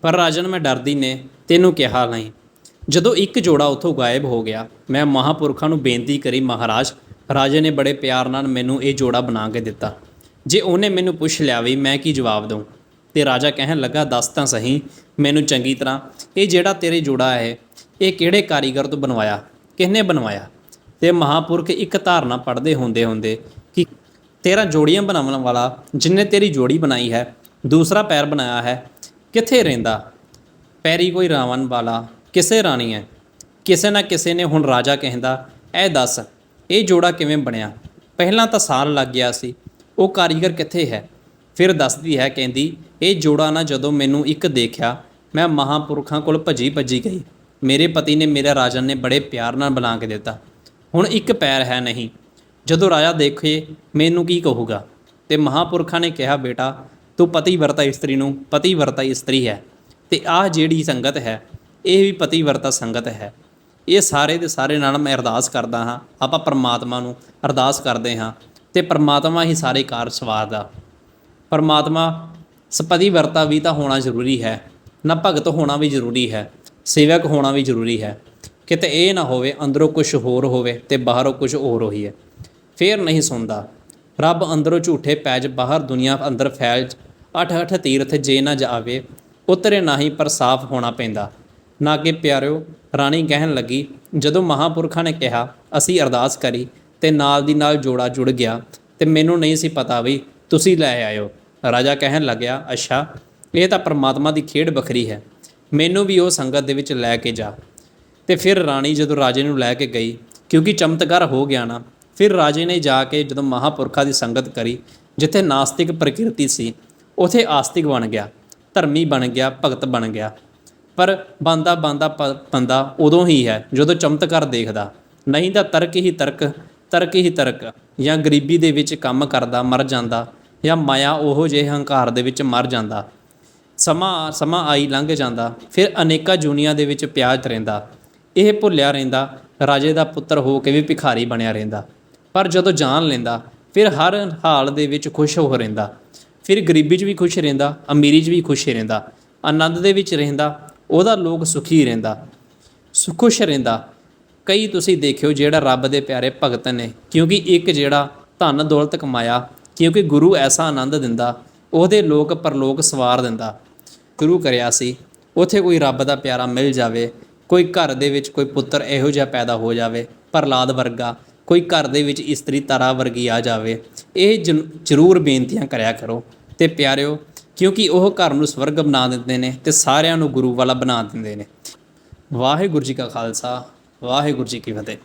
ਪਰ ਰਾਜਨ ਮੈਂ ਡਰਦੀ ਨੇ ਤੈਨੂੰ ਕਿਹਾ ਨਹੀਂ। ਜਦੋਂ ਇੱਕ ਜੋੜਾ ਉੱਥੋਂ ਗਾਇਬ ਹੋ ਗਿਆ, ਮੈਂ ਮਹਾਪੁਰਖਾਂ ਨੂੰ ਬੇਨਤੀ ਕਰੀ, ਮਹਾਰਾਜ, ਰਾਜੇ ਨੇ ਬੜੇ ਪਿਆਰ ਨਾਲ ਮੈਨੂੰ ਇਹ ਜੋੜਾ ਬਣਾ ਕੇ ਦਿੱਤਾ। ਜੇ ਉਹਨੇ ਮੈਨੂੰ ਪੁੱਛ ਲਿਆ ਵੀ ਮੈਂ ਕੀ ਜਵਾਬ ਦਵਾਂ ਤੇ ਰਾਜਾ ਕਹਿਣ ਲੱਗਾ, ਦੱਸ ਤਾਂ ਸਹੀ, ਮੈਨੂੰ ਚੰਗੀ ਤਰ੍ਹਾਂ, ਇਹ ਜਿਹੜਾ ਤੇਰੇ ਜੋੜਾ ਹੈ, ਇਹ ਕਿਹੜੇ ਕਾਰੀਗਰ ਤੋਂ ਬਣਵਾਇਆ? ਕਿਹਨੇ ਬਣਵਾਇਆ? ਤੇ ਮਹਾਪੁਰਖ ਇੱਕ ਧਾਰਨਾ ਪੜ੍ਹਦੇ ਹੁੰਦੇ ਹੁੰਦੇ ਕਿ ਤੇਰਾ ਜੋੜੀਆਂ ਬਣਾਉਣ ਵਾਲਾ ਜਿਨੇ ਤੇਰੀ ਜੋੜੀ ਬਣਾਈ ਹੈ, ਦੂਸਰਾ ਪੈਰ ਬਣਾਇਆ ਹੈ, ਕਿੱਥੇ ਰਹਿੰਦਾ? ਪੈਰੀ ਕੋਈ ਰਾਵਣ ਵਾਲਾ, ਕਿਸੇ ਰਾਣੀ ਹੈ। ਕਿਸੇ ਨਾ ਕਿਸੇ ਨੇ ਹੁਣ ਰਾਜਾ ਕਹਿੰਦਾ, ਇਹ ਦੱਸ, ਇਹ ਜੋੜਾ ਕਿਵੇਂ ਬਣਿਆ? ਪਹਿਲਾਂ ਤਾਂ ਸਾਲ ਲੱਗ ਗਿਆ ਸੀ, ਉਹ ਕਾਰੀਗਰ ਕਿੱਥੇ ਹੈ? ਫਿਰ ਦੱਸਦੀ ਹੈ, ਕਹਿੰਦੀ, ਇਹ ਜੋੜਾ ਨਾ ਜਦੋਂ ਮੈਨੂੰ ਇੱਕ ਦੇਖਿਆ, ਮੈਂ ਮਹਾਪੁਰਖਾਂ ਕੋਲ ਭੱਜੀ ਭੱਜੀ ਗਈ। ਮੇਰੇ ਪਤੀ ਨੇ ਮੇਰੇ ਰਾਜਨ ਨੇ ਬੜੇ ਪਿਆਰ ਨਾਲ ਬਣਾ ਕੇ ਦਿੱਤਾ। ਹੁਣ ਇੱਕ ਪੈਰ ਹੈ ਨਹੀਂ। ਜਦੋਂ ਰਾਜਾ ਦੇਖੇ, ਮੈਨੂੰ ਕੀ ਕਹੂਗਾ? ਤੇ ਮਹਾਪੁਰਖਾਂ ਨੇ ਕਿਹਾ, ਬੇਟਾ, ਤੂੰ ਪਤੀ ਵਰਤਾ ਇਸਤਰੀ ਨੂੰ, ਪਤੀ ਵਰਤਾ ਇਸਤਰੀ ਹੈ। ਤੇ ਆਹ ਜਿਹੜੀ ਸੰਗਤ ਹੈ, ਇਹ ਵੀ ਪਤੀ ਵਰਤਾ ਸੰਗਤ ਹੈ। ਇਹ ਸਾਰੇ ਦੇ ਸਾਰੇ ਨਾਲ ਮੈਂ ਅਰਦਾਸ ਕਰਦਾ ਹਾਂ। ਆਪਾਂ ਪਰਮਾਤਮਾ ਨੂੰ ਅਰਦਾਸ ਕਰਦੇ ਹਾਂ ਤੇ ਪਰਮਾਤਮਾ ਹੀ ਸਾਰੇ ਕਾਰ ਸਵਾਰਦਾ। ਪਰਮਾਤਮਾ ਸਪਤੀ ਵਰਤਾ ਵੀ ਤਾਂ ਹੋਣਾ ਜ਼ਰੂਰੀ ਹੈ, ਨਾ ਭਗਤ ਹੋਣਾ ਵੀ ਜ਼ਰੂਰੀ ਹੈ, ਸੇਵਕ ਹੋਣਾ ਵੀ ਜ਼ਰੂਰੀ ਹੈ। ਕਿਤੇ ਇਹ ਨਾ ਹੋਵੇ ਅੰਦਰੋਂ ਕੁਝ ਹੋਰ ਹੋਵੇ ਤੇ ਬਾਹਰੋਂ ਕੁਝ ਹੋਰ ਹੋਈਏ। ਫੇਰ ਨਹੀਂ ਸੁਣਦਾ। ਰੱਬ ਅੰਦਰੋਂ ਝੂਠੇ ਪੈਜ ਬਾਹਰ ਦੁਨੀਆ ਅੰਦਰ ਫੈਲ ਅੱਠ ਅੱਠ ਤੀਰਥ ਜੇ ਨਾ ਜਾਵੇ, ਉਤਰੇ ਨਾਹੀ ਪਰ ਸਾਫ਼ ਹੋਣਾ ਪੈਂਦਾ। ਨਾ ਕਿ ਪਿਆਰਿਓ, ਰਾਣੀ ਕਹਿਣ ਲੱਗੀ, ਜਦੋਂ ਮਹਾਪੁਰਖਾਂ ਨੇ ਕਿਹਾ, ਅਸੀਂ ਅਰਦਾਸ ਕਰੀ ਤੇ ਨਾਲ ਦੀ ਨਾਲ ਜੋੜਾ ਜੁੜ ਗਿਆ ਤੇ ਮੈਨੂੰ ਨਹੀਂ ਸੀ ਪਤਾ ਵੀ ਤੁਸੀਂ ਲੈ ਆਇਓ। ਰਾਜਾ ਕਹਿਣ ਲੱਗਿਆ, ਅੱਛਾ, ਇਹ ਤਾਂ ਪਰਮਾਤਮਾ ਦੀ ਖੇਡ ਵੱਖਰੀ ਹੈ, ਮੈਨੂੰ ਵੀ ਉਹ ਸੰਗਤ ਦੇ ਵਿੱਚ ਲੈ ਕੇ ਜਾ। ਤੇ ਫਿਰ ਰਾਣੀ ਜਦੋਂ ਰਾਜੇ ਨੂੰ ਲੈ ਕੇ ਗਈ, ਕਿਉਂਕਿ ਚਮਤਕਾਰ ਹੋ ਗਿਆ ਨਾ, ਫਿਰ ਰਾਜੇ ਨੇ ਜਾ ਕੇ ਜਦੋਂ ਮਹਾਪੁਰਖਾਂ ਦੀ ਸੰਗਤ ਕਰੀ, ਜਿੱਥੇ ਨਾਸਤਿਕ ਪ੍ਰਕਿਰਤੀ ਸੀ, ਉਥੇ ਆਸਤਿਕ ਬਣ ਗਿਆ, ਧਰਮੀ ਬਣ ਗਿਆ, ਭਗਤ ਬਣ ਗਿਆ। ਪਰ ਬੰਦਾ ਬੰਦਾ ਪ- ਬੰਦਾ ਉਦੋਂ ਹੀ ਹੈ, ਜਦੋਂ ਚਮਤਕਾਰ ਦੇਖਦਾ, ਨਹੀਂ ਤਾਂ ਤਰਕ ਹੀ ਤਰਕ ਤਰਕ ਹੀ ਤਰਕ, ਜਾਂ ਗਰੀਬੀ ਦੇ ਵਿੱਚ ਕੰਮ ਕਰਦਾ, ਮਰ ਜਾਂਦਾ ਜਾਂ ਮਾਇਆ ਉਹੋ ਜਿਹੇ ਹੰਕਾਰ ਦੇ ਵਿੱਚ ਮਰ ਜਾਂਦਾ। ਸਮਾਂ ਸਮਾਂ ਆਈ ਲੰਘ ਜਾਂਦਾ। ਫਿਰ ਅਨੇਕਾਂ ਜੂਨੀਆਂ ਦੇ ਵਿੱਚ ਪਿਆਜ ਰਹਿੰਦਾ। ਇਹ ਭੁੱਲਿਆ ਰਹਿੰਦਾ। ਰਾਜੇ ਦਾ ਪੁੱਤਰ ਹੋ ਕੇ ਵੀ ਭਿਖਾਰੀ ਬਣਿਆ ਰਹਿੰਦਾ। ਪਰ ਜਦੋਂ ਜਾਣ ਲੈਂਦਾ, ਫਿਰ ਹਰ ਹਾਲ ਦੇ ਵਿੱਚ ਖੁਸ਼ ਹੋ ਰਹਿੰਦਾ। ਫਿਰ ਗਰੀਬੀ 'ਚ ਵੀ ਖੁਸ਼ ਰਹਿੰਦਾ, ਅਮੀਰੀ 'ਚ ਵੀ ਖੁਸ਼ ਰਹਿੰਦਾ। ਆਨੰਦ ਦੇ ਵਿੱਚ ਰਹਿੰਦਾ, ਉਹਦਾ ਲੋਕ ਸੁਖੀ ਰਹਿੰਦਾ। ਸੁ- ਖੁਸ਼ ਰਹਿੰਦਾ। ਕਈ ਤੁਸੀਂ ਦੇਖਿਓ ਜਿਹੜਾ ਰੱਬ ਦੇ ਪਿਆਰੇ ਭਗਤ ਨੇ, ਕਿਉਂਕਿ ਇੱਕ ਜਿਹੜਾ ਧਨ ਦੌਲਤ ਕਮਾਇਆ ਕਿਉਂਕਿ ਗੁਰੂ ਐਸਾ ਆਨੰਦ ਦਿੰਦਾ, ਉਹਦੇ ਲੋਕ ਪਰਲੋਕ ਸਵਾਰ ਦਿੰਦਾ। ਗੁਰੂ ਕਰਿਆ ਸੀ, ਉੱਥੇ ਕੋਈ ਰੱਬ ਦਾ ਪਿਆਰਾ ਮਿਲ ਜਾਵੇ, ਕੋਈ ਘਰ ਦੇ ਵਿੱਚ ਕੋਈ ਪੁੱਤਰ ਇਹੋ ਜਿਹਾ ਪੈਦਾ ਹੋ ਜਾਵੇ, ਪ੍ਰਹਲਾਦ ਵਰਗਾ, ਕੋਈ ਘਰ ਦੇ ਵਿੱਚ ਇਸਤਰੀ ਤਾਰਾ ਵਰਗੀ ਆ ਜਾਵੇ। ਇਹ ਜ਼ਰੂਰ ਬੇਨਤੀਆਂ ਕਰਿਆ ਕਰੋ। ਤੇ ਪਿਆਰਿਓ, ਕਿਉਂਕਿ ਉਹ ਘਰ ਨੂੰ ਸਵਰਗ ਬਣਾ ਦਿੰਦੇ ਨੇ ਤੇ ਸਾਰਿਆਂ ਨੂੰ ਗੁਰੂ ਵਾਲਾ ਬਣਾ ਦਿੰਦੇ ਨੇ। ਵਾਹਿਗੁਰੂ ਜੀ ਕਾ ਖਾਲਸਾ, ਵਾਹਿਗੁਰੂ ਜੀ ਕੀ ਫਤਿਹ।